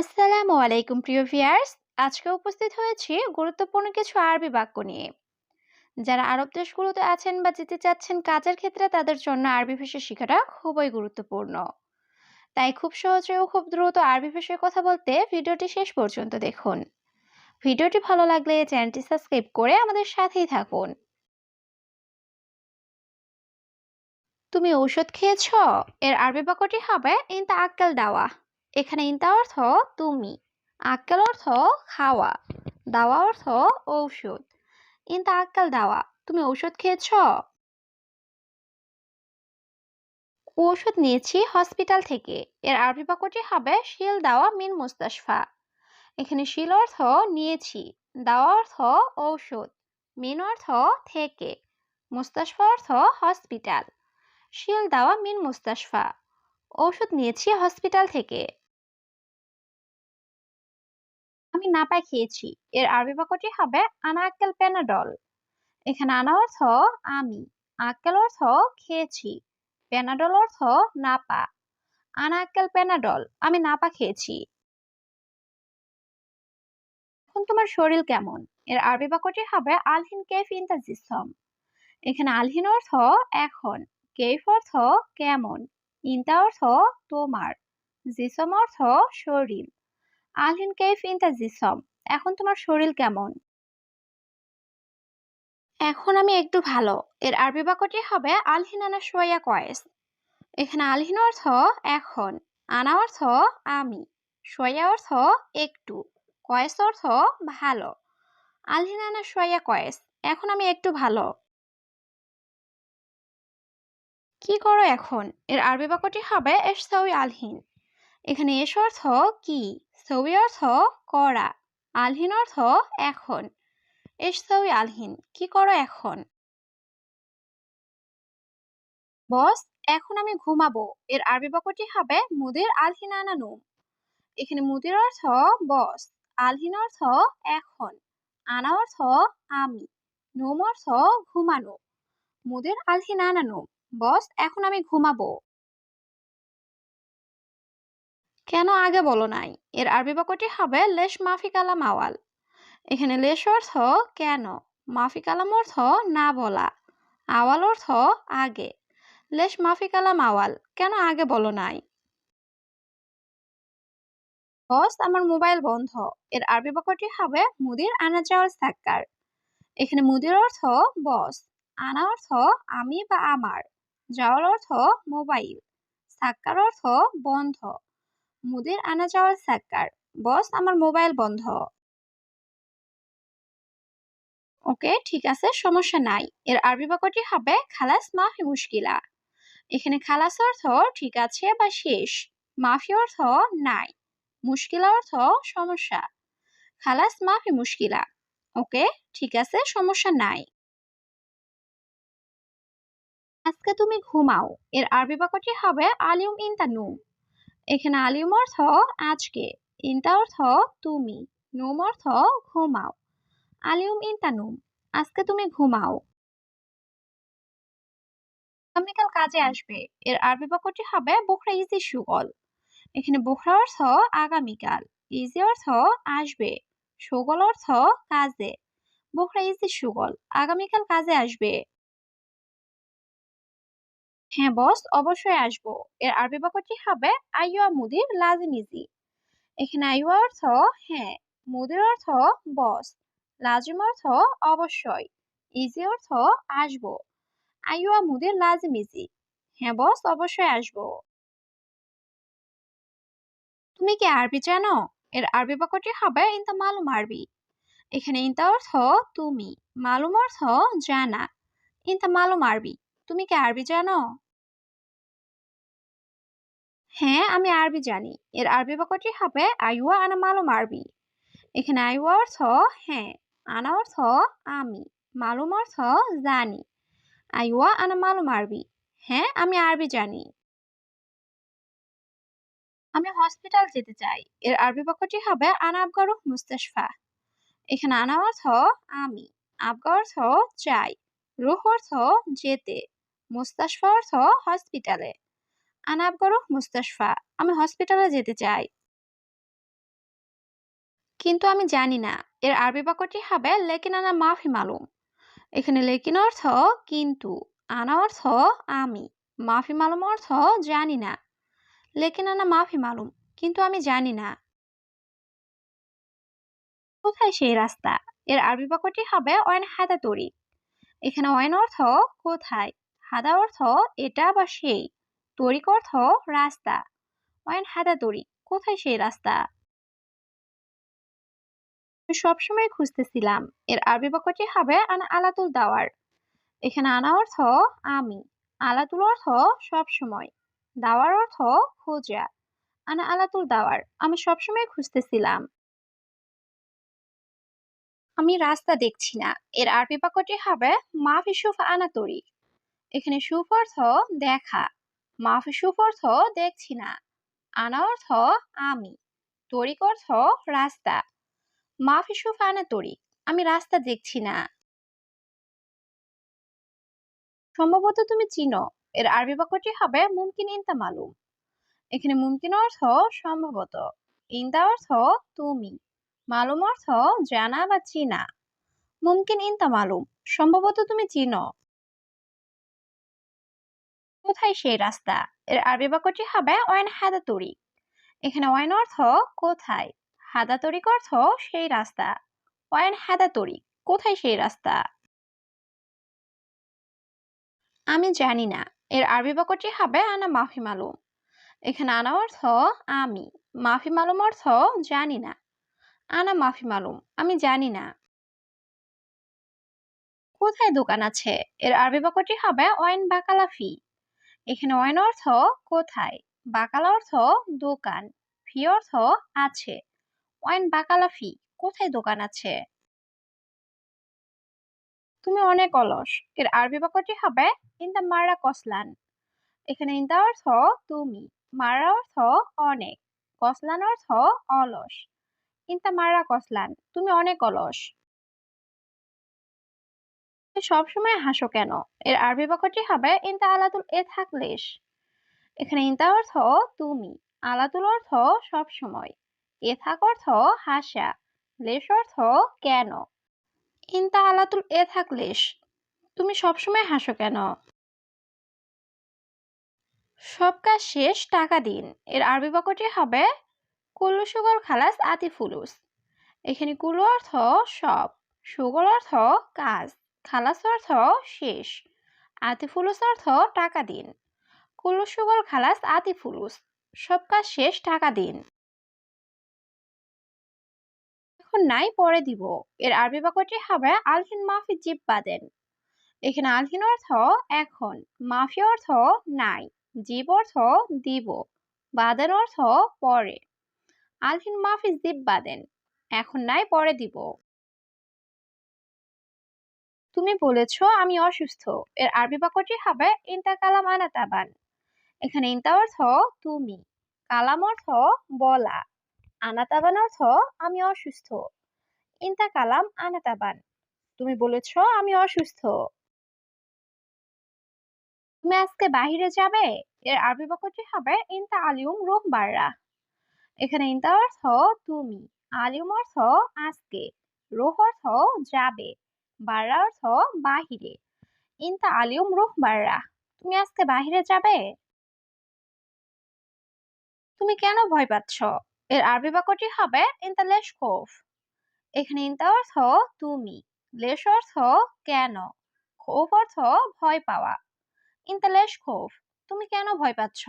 আসসালামু আলাইকুম, প্রিয় ভিয়ার্স আজকে উপস্থিত হয়েছি গুরুত্বপূর্ণ কিছু আরবি বাক্য নিয়ে। যারা আরব দেশগুলোতে আছেন বা যেতে চাচ্ছেন কাজের ক্ষেত্রে তাদের জন্য আরবি ভাষা শেখাটা খুবই গুরুত্বপূর্ণ। তাই খুব সহজে ও খুব দ্রুত আরবি ভাষায় কথা বলতে ভিডিওটি শেষ পর্যন্ত দেখুন। ভিডিওটি ভালো লাগলে চ্যানেলটি সাবস্ক্রাইব করে আমাদের সাথেই থাকুন। তুমি ঔষধ খেয়েছ? এর আরবি বাক্যটি হবে, ইনতা আক্কেল দাওয়া। এখানে ইনতা অর্থ তুমি। আক্কেল অর্থ খাওয়া, দাওয়া অর্থ ঔষধ। ইনতা আক্কেল দাওয়া, তুমি ঔষধ খেয়েছ? ঔষধ নিয়েছি হসপিটাল থেকে। এর আরবি বাক্যটি হবে শিল দাওয়া মিন মুস্তাশফা। এখানে শিল অর্থ নিয়েছি, দাওয়া অর্থ ঔষধ, মিন অর্থ থেকে, মুস্তাশফা অর্থ হসপিটাল। শিল দাওয়া মিন মুস্তাশফা। ঔষধ নিয়েছি হসপিটাল থেকে। আমি নাপাই খেয়েছি। এর আরবি বাক্যটি হবে আনা আক্কেল প্যানাডল এখানে আনা অর্থ আমি, আক্কেল অর্থ খেয়েছি প্যানাডল অর্থ নাপা আনা আক্কেল প্যানাডল আমি নাপা খেয়েছি। এখন তোমার শরীর কেমন? এর আরবি বাক্যটি হবে আলহিন কেফ ইন দা জিসম। এখানে আলহিন অর্থ এখন, কেফ অর্থ কেমন, ইনতা অর্থ তোমার, জিসম অর্থ শরীর। আলহিন কেফ ইন দা জিসম এখন তোমার শরীর কেমন? এখন আমি একটু ভালো। এর আরবি বাক্যটি হবে আলহিন আনা সোয়া কয়েস এখানে আলহিন অর্থ এখন, আনা অর্থ আমি সোয়া অর্থ একটু কয়েস অর্থ ভালো। আলহিন আনা সোয়া কয়েস এখন আমি একটু ভালো। কি করো এখন? এর আরবি বাক্যটি হবে এসসাউই আলহিন। এখানে এস অর্থ কি? সৌই অর্থ করা আলহিন অর্থ এখন। এস এসসাউই আলহিন, কি করো এখন? বস এখন আমি ঘুমাবো এর আরবি বাক্যটি হবে মুদির আলহিন আনানু এখানে মুদির অর্থ বস আলহিন অর্থ এখন, আনা অর্থ আমি, নুম অর্থ ঘুমানো। মুদির আলহিন আনানু বস এখন আমি ঘুমাবো। কেন আগে বলো নাই? এর আরবি বাক্যটি হবে লেশ মাফি কালাম আওয়াল। এখানে লেশ অর্থ কেন? মাফি কালাম অর্থ না বলা। আওয়াল অর্থ আগে। লেশ মাফি কালাম আওয়াল, কেন আগে বলো নাই? বস, আমার মোবাইল বন্ধ। এর আরবি বাক্যটি হবে মুদির আনা যাওয়ার সাক্কার। এখানে মুদির অর্থ বস, আনা অর্থ আমি বা আমার। যাওয়ার অর্থ মোবাইল, সাক্কার অর্থ বন্ধ। মুদির আনা যাওয়ার সাক্কার বস, আমার মোবাইল বন্ধ। ওকে, ঠিক আছে, সমস্যা নাই। এর আরবি বাক্যটি হবে, খালাস মাফি মুশকিলা। এখানে খালাস অর্থ, ঠিক আছে বা শেষ। মাফি অর্থ, নাই। মুশকিলা অর্থ, সমস্যা। খালাস মাফি মুশকিলা। ওকে, ঠিক আছে, সমস্যা নাই। আজকে তুমি ঘুমাও। এর আরবি বাক্যটি হবে আলিউম ইনতা নুম। এখানে আলিউম অর্থ আজকে। ইনতা অর্থ তুমি। নুম অর্থ ঘুমাও। আলিউম ইনতা নুম। আজকে তুমি ঘুমাও। আগামীকাল কাজে আসবে। এর আরবি বাক্যটি হবে বুখরা ইজি সুগল এখানে বুখরা অর্থ আগামীকাল। ইজি অর্থ আসবে। সুগল অর্থ কাজে। বুখরা ইজি সুগল আগামীকাল কাজে আসবে। হ্যাঁ বস অবশ্যই আসব। এর আরবি বাক্যটি হবে আইয়া মুদির লাজিম ইজি এখানে আইয়া অর্থ হ্যাঁ মুদির অর্থ বস লাজিম অর্থ, অবশ্যই। ইজি অর্থ, আসব। আইয়া মুদির লাজিম ইজি হ্যাঁ বস অবশ্যই আসব। তুমি কি আরবি জানো? এর আরবি বাক্যটি হবে, ইনতা মালুম আরবি। এখানে ইনতা অর্থ, তুমি। মালুম অর্থ, জানা। ইনতা মালুম আরবি। তুমি কি আরবি জানো? হ্যাঁ আমি আরবি জানি। এর আরবি বাক্যটি হবে আইওয়া আনা মালুম আরবি। এখানে আইওয়া অর্থ হ্যাঁ। আনা অর্থ, আমি। মালুম অর্থ, জানি। আইওয়া আনা মালুম আরবি। হ্যাঁ আমি আরবি জানি। আমি হসপিটাল যেতে চাই। এর আরবি বাক্যটি হবে, আনা আবগারুহ মুস্তাশফা। এখানে আনা অর্থ, আমি। আবগা অর্থ, চাই। রুহ অর্থ, যেতে। মুস্তাশফা অর্থ, হসপিটালে। আনাবগরুহ মুস্তাশফা, আমি হসপিটালে যেতে চাই। কিন্তু আমি জানি না, এর আরবি বাক্যটি হবে লেকিন আনা মাফি মালুম। এখানে লেকিন অর্থ কিন্তু, আনা অর্থ আমি, মাফি মালুম অর্থ জানি না। লেকিন আনা মাফি মালুম, কিন্তু আমি জানি না। কোথায় সেই রাস্তা? এর আরবি বাক্যটি হবে অয়েন হাদা তরি এখানে অয়ন অর্থ কোথায়? হাদা অর্থ এটা বা সেই। তরিক অর্থ রাস্তা। অয়ন হাদা তরি কোথায় সেই রাস্তা? সবসময় খুঁজতেছিলাম, এর আরবি বাক্যটি হবে আনা আলাতুল দাওয়ার। এখানে আনা অর্থ আমি, আলাতুল অর্থ সবসময়, দাওয়ার অর্থ খোঁজা। আনা আলাতুল দাওয়ার, আমি সবসময় খুঁজতেছিলাম। আমি রাস্তা দেখছি না, এর আরবি বাক্যটি হবে মাফি সুফ আনা তরি এখানে সুফ অর্থ দেখা। মাফি অর্থ দেখছি না। আনা অর্থ আমি। তরিক অর্থ রাস্তা। মাফি সুফ আনা তরি আমি রাস্তা দেখছি না। সম্ভবত তুমি চিনো, এর আরবি বাক্যটি হবে মুমকিন ইনতা মালুম। এখানে মুমকিন অর্থ সম্ভবত। ইনতা অর্থ তুমি। মালুম অর্থ জানা বা চিনা। মুমকিন ইনতা মালুম। সম্ভবত তুমি চিনো। কোথায় সেই রাস্তা? এর আরবি বাক্যটি হবে ওয়াইন হাদা তরিক এখানে ওয়াইন অর্থ কোথায়? হাদা তরিক অর্থ সেই রাস্তা। ওয়াইন হাদা তরিক কোথায় সেই রাস্তা? আমি জানি না। এর আরবি বাক্যটি হবে আনা মাফি মালুম এখানে আনা অর্থ আমি মাফি মালুম অর্থ জানি না আনা মাফি মালুম আমি জানি না। কোথায় দোকান আছে? এর আরবি বাক্যটি হবে ওয়াইন বাকালাফি এখানে ওয়াইন অর্থ কোথায়? বাকালা অর্থ দোকান। ফি অর্থ আছে। ওয়াইন বাকালাফি কোথায় দোকান আছে? তুমি অনেক অলস। এর আরবি বাক্যটি হবে ইন্দা মারা কসলান এখানে ইন্দা অর্থ তুমি মারা অর্থ অনেক। কসলান অর্থ অলস। ইন্দা মারা কসলান তুমি অনেক অলস। সবসময় হাসো কেন? এর আরবি বাক্যটি হবে, ইন্তা আলাতুল এ থাকলেস এখানে ইন্তা অর্থ তুমি, আলাতুল অর্থ সব সময় এ থাক অর্থ হাসা, লেশ অর্থ কেন? ইন্তা আলাতুল এ থাকলেস তুমি সবসময় হাসো কেন? সব কাজ শেষ, টাকা দিন। এর আরবি বাক্যটি হবে, কুল্লু সুগর খালাস আতি ফুলুস। এখানে কুল্লু অর্থ সব, সুগর অর্থ কাজ। খালাস অর্থ শেষ। আতিফুলুস অর্থ টাকা দিন। কুল্লু সুগর খালাস আতিফুলুস, সব কাজ শেষ, টাকা দিন। এখন নাই, পরে দিব। এর আরবি বাক্যটি হবে, আলহিন মাফি জিপ বাদেন এখানে আলহিন অর্থ এখন, মাফি অর্থ নাই জীব অর্থ দিব বাদেন অর্থ পরে। আলহিন মাফি জিপ বাদেন এখন নাই, পরে দিব। তুমি বলেছ আমি অসুস্থ। এর আরবি বাক্যটি হবে ইন্তা কালাম আনা তাবান এখানে ইন্তা অর্থ তুমি কালাম অর্থ বলা আনাতাবান অর্থ আমি অসুস্থ ইন্তা কালাম আনাতাবান তুমি বলেছ আমি অসুস্থ তুমি আজকে বাহিরে যাবে? এর আরবি বাক্যটি হবে ইন্তা আলিউম রোহ বাররা এখানে ইন্তা অর্থ তুমি আলিউম অর্থ আজকে রোহ অর্থ যাবে বাররা অর্থ বাহিরে। ইন্তা আলিউম রুহ বাররা। তুমি আজকে বাহিরে যাবে? তুমি কেন ভয় পাচ্ছ? এর আরবি বাক্যটি হবে ইন্তা লেশ খোফ। এখানে ইন্তা অর্থ তুমি। লেশ অর্থ কেন? খোফ অর্থ ভয় পাওয়া। ইন্তা লেশ খোফ, তুমি কেন ভয় পাচ্ছ?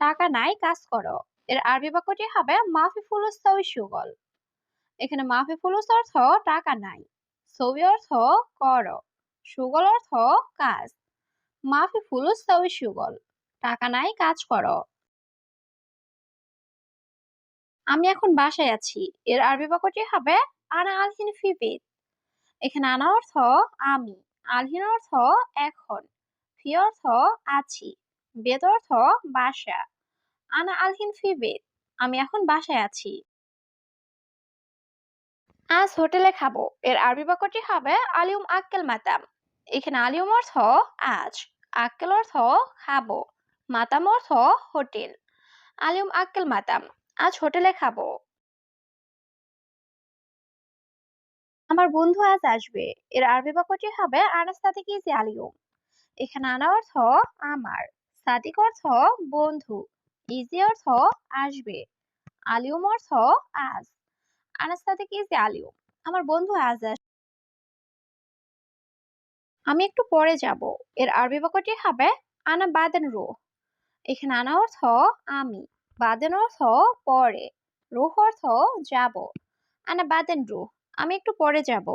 টাকা নাই, কাজ করো। এর আরবি বাক্যটি হবে মাফি ফুলুস সুগল এখানে মাফি ফুলুস অর্থ টাকা নাই। ছবি অর্থ কর। সুগল অর্থ কাজ। মাফি ফুলুস সবই সুগল। টাকা নাই, কাজ করো। আমি এখন বাসায় আছি। এর আরবি বাক্যটি হবে আনা আলহিন ফিবিদ। এখানে আনা অর্থ আমি, আলহিন অর্থ এখন, ফি অর্থ আছি, বেদ অর্থ বাসা। আনা আলহিন ফিবেদ। আমি এখন বাসায় আছি। আজ হোটেলে খাব। এর আরবি বাক্যটি হবে আলিউম আক্কেল মাতাম। এখানে আলিউম অর্থ আজ, আক্কেল অর্থ খাব, মাতাম অর্থ হোটেল। আলিউম আক্কেল মাতাম, আজ হোটেলে খাব। আমার বন্ধু আজ আসবে। এর আরবি বাক্যটি হবে আনাস সাদিক ইজ আলিউম। এখানে আনা অর্থ আমার, সাদিক অর্থ বন্ধু, ইজি অর্থ আসবে। আলিয়ম অর্থ আজ। ইজ আমার বন্ধু আজাস আমি একটু পরে যাব। এর আরবি বাক্যটি হবে, আনা বাদেন রো। এখানে আনা অর্থ, আমি। বাদেন অর্থ, পরে। রোহ অর্থ, যাব। আনা বাদেন রো, আমি একটু পরে যাব।